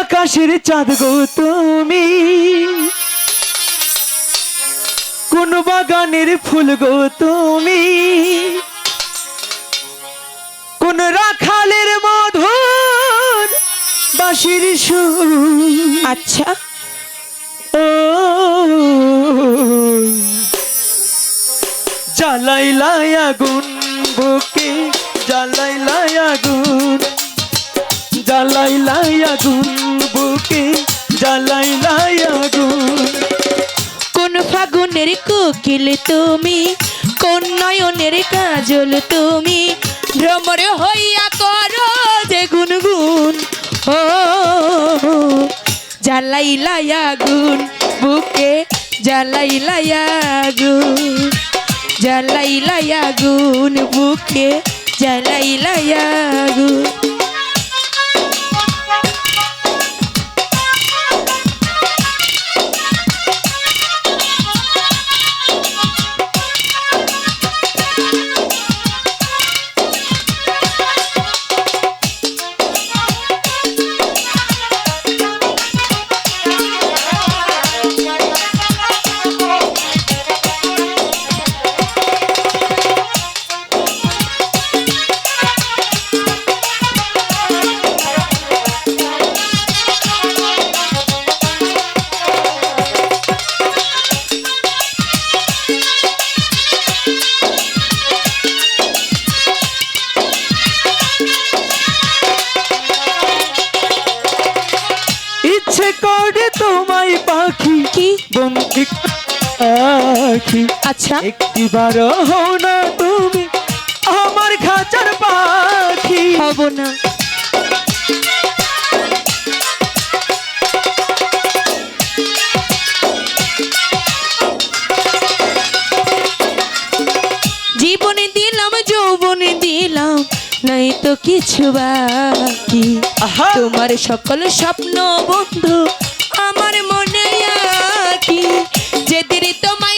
আকাশের চাঁদ গো তুমি। কোন বাগানের ফুল গো তুমি। কোন রাখালের মধুর বাঁশির সুর। আচ্ছা। ও। জ্বালাইলাই আগুন বুকে জ্বালাইলাই আগুন জ্বালাইলাই আগুন, বুকে জ্বালাইলাই আগুন। কোন ফাগুনের কোকিল তুমি, কোন নয়নের কাজল তুমি, ভ্রমর হইয়া করো যে গুনগুন। ও জ্বালাইলাই আগুন, বুকে জ্বালাইলাই আগুন। জ্বালাইলাই আগুন, বুকে জ্বালাইলাই আগুন। পাখি আচ্ছা। একটিবার হও না তুমি আমার খাঁচার পাখি। হব না। জীবনে দিলাম যৌবনে দিলাম নাই তো কিছু বাকি। তোমার সকল স্বপ্ন বন্ধু আমার মনে আকি। যেদিন তোমায়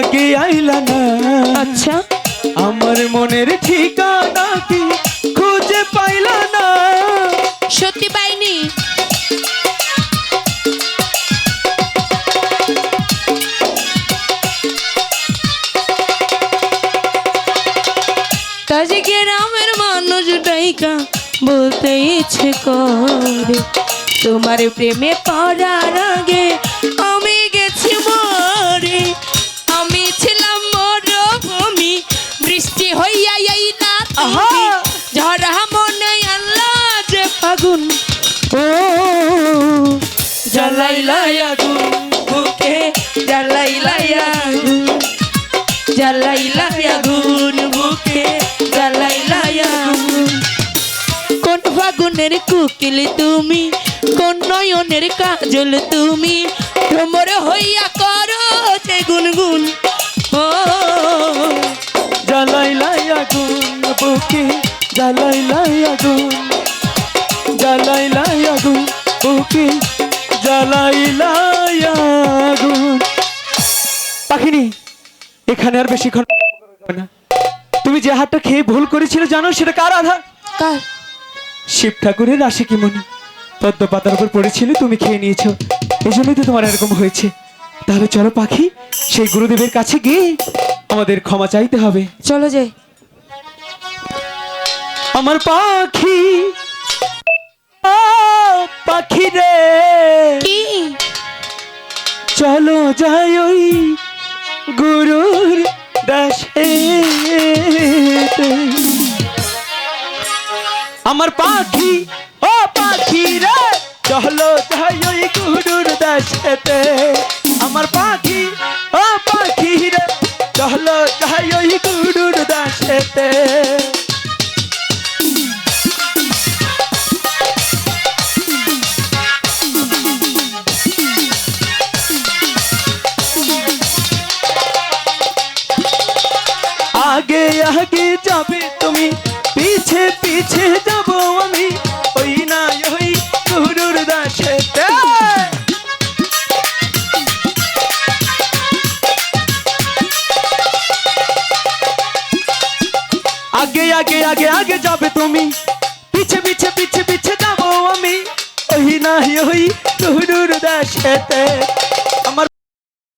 আগে আইলা না। আচ্ছা। আমার মনের ঠিকানা কি খুঁজে পাইলা না। সত্যি পাইনি। কাজে গ্রামের মানুষ ডাইকা বলতে ইচ্ছে করে তোমার প্রেমে পড়ার আগে জ্বালাইলাই আগুন বুকে জ্বালাইলাই আগুন জ্বালাইলাই আগুন বুকে জ্বালাইলাই আগুন কোন ফাগুনের কুকিল তুমি, কোন নয়নের কাজল তুমি ভ্রমর হইয়া করো যে গুনগুন ও জ্বালাইলাই আগুন বুকে জ্বালাইলাই আগুন জ্বালাইলাই এখানে আর বেশিক্ষণ না। তুমি যে হাতটা খেয়ে ভুল করেছিলে জানো সেটা কার আধার? কার? শিব ঠাকুরের আশিকি মনি পদ্ম পাতার উপর পড়েছিল তুমি খেয়ে নিয়েছো। এই জন্যই তো তোমার এরকম হয়েছে। তাহলে চলো পাখি সেই গুরুদেবের কাছে গিয়ে আমাদের ক্ষমা চাইতে হবে। চলো যে আমার পাখি ও পাখি রে। কি? চলো যাই ওই গুরুর দাসে। আমার পাখি ও পাখি রে চলো যাই গুরুর দাসেতে। আমার পাখি পিছে পিছে যাব আমি ওই না ওই গুরুর দাসেতে আগে আগে আগে আগে যাবে তুমি পিছে পিছে পিছে পিছে যাব আমি ওই না ওই গুরুর দাসেতে